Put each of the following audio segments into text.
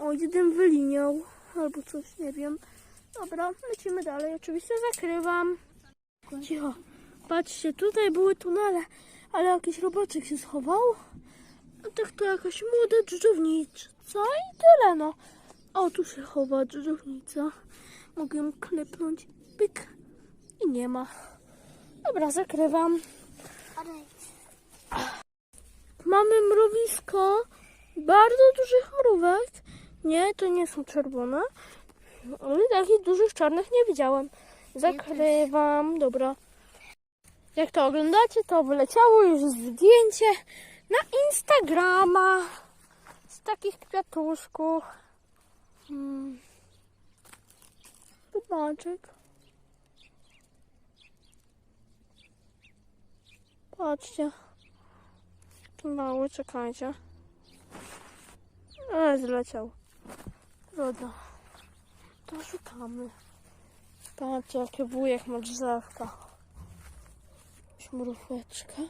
O, jeden wyliniał. Albo coś, nie wiem. Dobra, lecimy dalej. Oczywiście zakrywam. Cicho. Patrzcie, tutaj były tunele, ale jakiś robaczek się schował. A tak to jakaś młoda dżdżownica i tyle no. O, tu się chowa dżdżownica. Mogę ją klepnąć. Pyk. I nie ma. Dobra, zakrywam. Mamy mrowisko bardzo dużych mrówek. Nie, to nie są czerwone. Ale takich dużych czarnych nie widziałem. Zakrywam. Dobra. Jak to oglądacie, to wyleciało już zdjęcie na Instagrama z takich kwiatuszków. Hmm. Patrzcie. Mały, czekajcie. E, zleciał. Trudno. To szukamy. Patrzcie, jakie wujek ma drzewka. Mróweczka.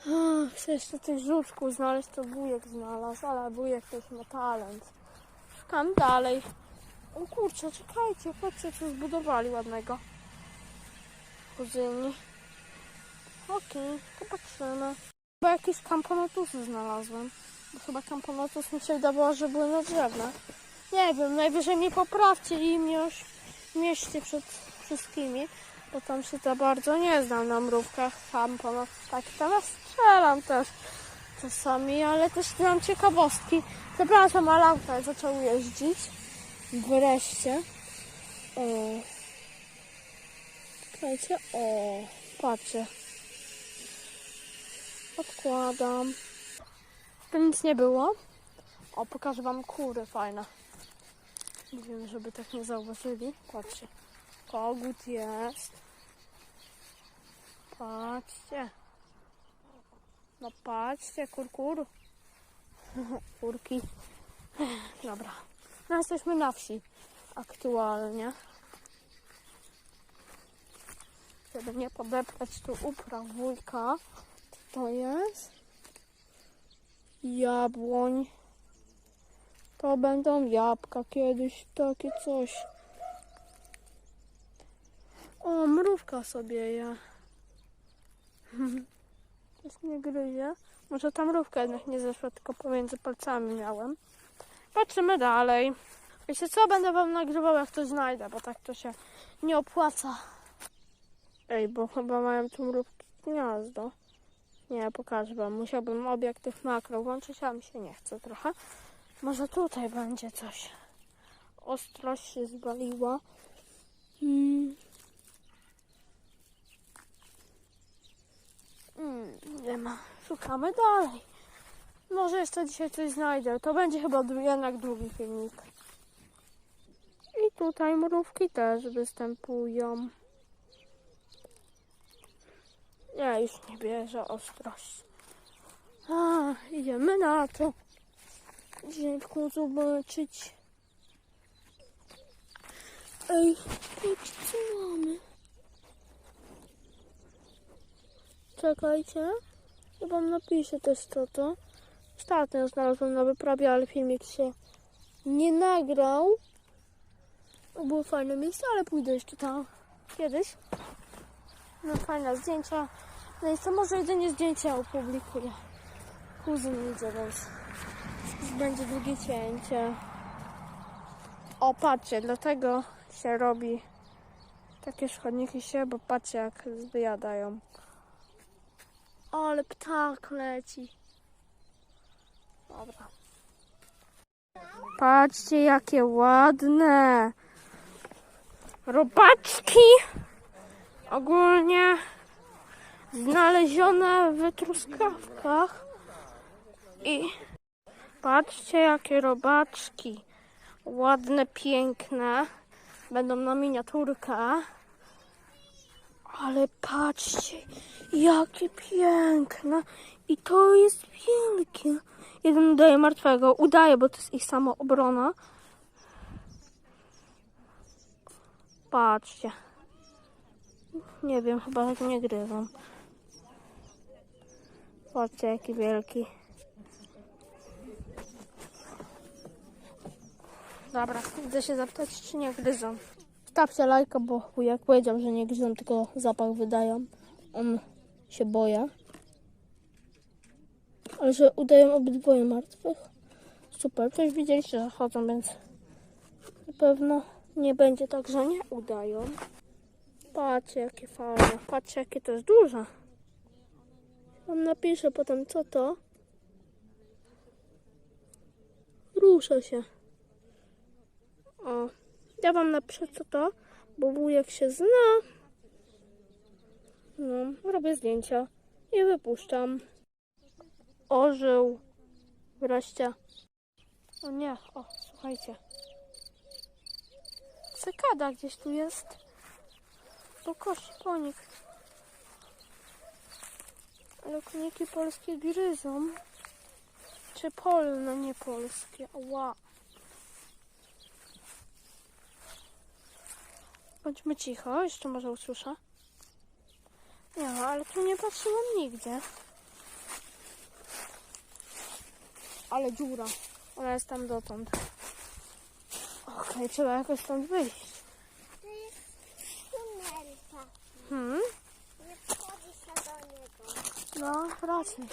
Ach, Chcę jeszcze tych żuczków znaleźć, to wujek znalazł, ale wujek też ma talent. Szukam dalej. O kurczę, czekajcie, patrzcie, co zbudowali ładnego. Kuzyni. Okej, popatrzymy. Chyba jakieś kamponotusy znalazłem. Chyba kamponotus mi się wydawało, że były nadrzewne. Nie wiem, najwyżej mnie poprawcie i mnie już mieście przed wszystkimi, bo tam się za bardzo nie znam na mrówkach kamponot. Tak, teraz strzelam też czasami, ale też mam ciekawostki. Przepraszam, ale auto zaczął jeździć. Wreszcie. O. Czekajcie, o, patrzcie. Odkładam. To nic nie było. O, pokażę wam kury fajne. Nie wiem, żeby tak nie zauważyli. Patrzcie. Kogut jest. Patrzcie. No patrzcie, kur, kur. Kurki. Dobra. No jesteśmy na wsi aktualnie. Żeby nie podeptać tu upraw wujka. Jabłoń. To będą jabłka kiedyś, takie coś. O, mrówka sobie je. Coś nie gryzie. Może ta mrówka jednak nie zeszła, tylko pomiędzy palcami miałem. Patrzymy dalej. Wiecie co, będę wam nagrywał jak to znajdę, bo tak to się nie opłaca. Ej, bo chyba mają tu mrówki gniazdo. Nie, pokażę wam. Musiałbym obiektyw makro włączyć, a mi się nie chce trochę. Może tutaj będzie coś. Ostrość się zwaliła. Mm. Mm, nie ma. Szukamy dalej. Może jeszcze dzisiaj coś znajdę. To będzie chyba jednak długi filmik. I tutaj mrówki też występują. Ja już nie bierze ostrość. A, idziemy na to. Dziecko zobaczyć. Ej, patrz co mamy. Czekajcie. Ja wam napiszę też co to. Ostatnio znalazłem na wyprawie, ale filmik się nie nagrał. Było fajne miejsce, ale pójdę jeszcze tam kiedyś. No fajne zdjęcia. No i co może jedynie zdjęcia opublikuję. Kuzyn idzie, więc będzie długie cięcie. O, patrzcie, dlatego się robi takie szkodniki się, bo patrzcie jak zjadają. O, ale ptak leci. Dobra. Patrzcie, jakie ładne. Robaczki. Ogólnie znalezione w truskawkach. I patrzcie, jakie robaczki. Ładne, piękne. Będą na miniaturkę. Ale patrzcie, jakie piękne. I to jest wielkie. Jeden udaje martwego. Udaje, bo to jest ich samoobrona. Patrzcie. Nie wiem, chyba tak nie grywam. Patrzcie, jaki wielki. Dobra, chcę się zapytać, czy nie gryzą. Stawcie lajka, bo jak powiedział, że nie gryzą, tylko zapach wydają. On się boja. Ale że udają obydwoje martwych. Super, coś widzieliście, że chodzą, więc na pewno nie będzie tak, że nie udają. Patrzcie, jakie fajne. Patrzcie, jakie to jest duże. Wam napiszę potem, co to. Rusza się. O, ja wam napiszę, co to, bo wujek się zna. No, robię zdjęcia i wypuszczam. Ożył. Wreszcie. O nie, o, słuchajcie. Cykada gdzieś tu jest. To kości konik. Ale koniki polskie gryzą. Czy polne, nie polskie. Ła. Bądźmy cicho, jeszcze może usłyszę. Nie no, ale tu nie patrzyłam nigdzie. Ale dziura. Ona jest tam dotąd. Okej, trzeba jakoś stąd wyjść. Taki. Hmm? Nie wchodzi się do niego. No, raczej.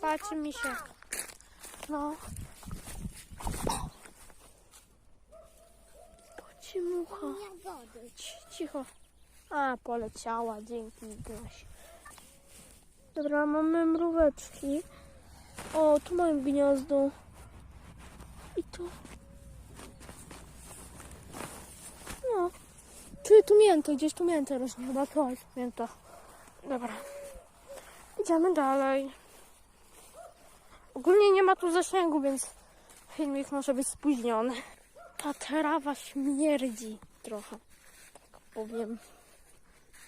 Patrzy mi się. No. Chodź, mucha. Cicho. A, poleciała, dzięki Graś. Dobra, mamy mróweczki. O, tu mają gniazdo. I tu. No. Czuję tu miętę, gdzieś tu miętę rośnie. Chyba to jest mięta. Dobra. Idziemy dalej. Ogólnie nie ma tu zasięgu, więc filmik może być spóźniony. Ta trawa śmierdzi trochę, tak powiem.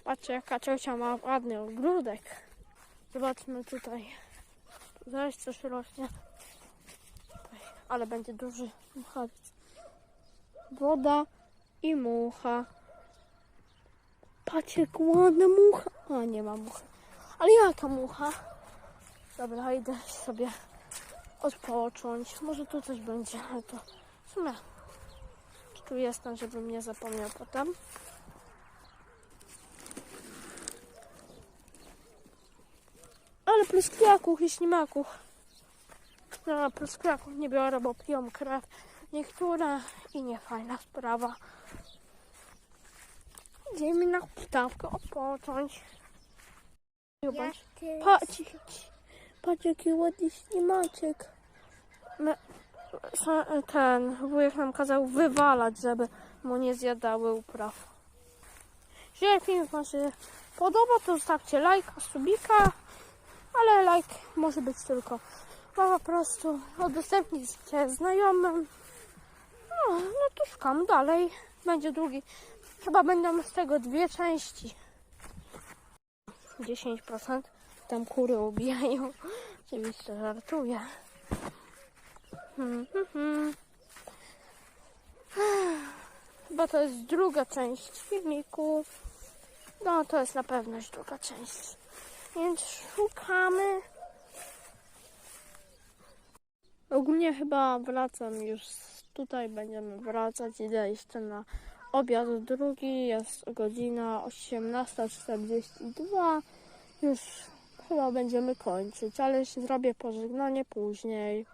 Patrzcie, jaka ciocia ma ładny ogródek. Zobaczmy tutaj. Zaraz coś rośnie. Ale będzie duży muchawiec. Woda i mucha. Patrzcie, jak ładna mucha. A, nie ma muchy. Ale jaka mucha? Dobra, idę sobie odpocząć. Może tu coś będzie, ale to w sumie tu jestem, żebym nie zapomniał potem. Ale pluskwiaków i ślimaków. No, pluskwiaków nie biorę, bo piją krew. Niektóre i nie fajna sprawa. Idziemy na ptawkę odpocząć. Zobacz. Patrz, patrz jaki ładny ślimaczek. Ten wujek nam kazał wywalać, żeby mu nie zjadały upraw. Jeżeli film wam się podoba, to zostawcie lajka, subika, ale lajk może być tylko po prostu udostępnijcie znajomym. No, no to szukam dalej. Będzie drugi. Chyba będą z tego dwie części. 10% tam kury ubijają. Oczywiście żartuję. Hmm, hmm, hmm. Chyba to jest druga część filmiku. No to jest na pewno druga część. Więc szukamy. Ogólnie chyba wracam już. Tutaj będziemy wracać. Idę jeszcze na obiad drugi. Jest godzina 18.42. Już chyba będziemy kończyć, ale zrobię pożegnanie później.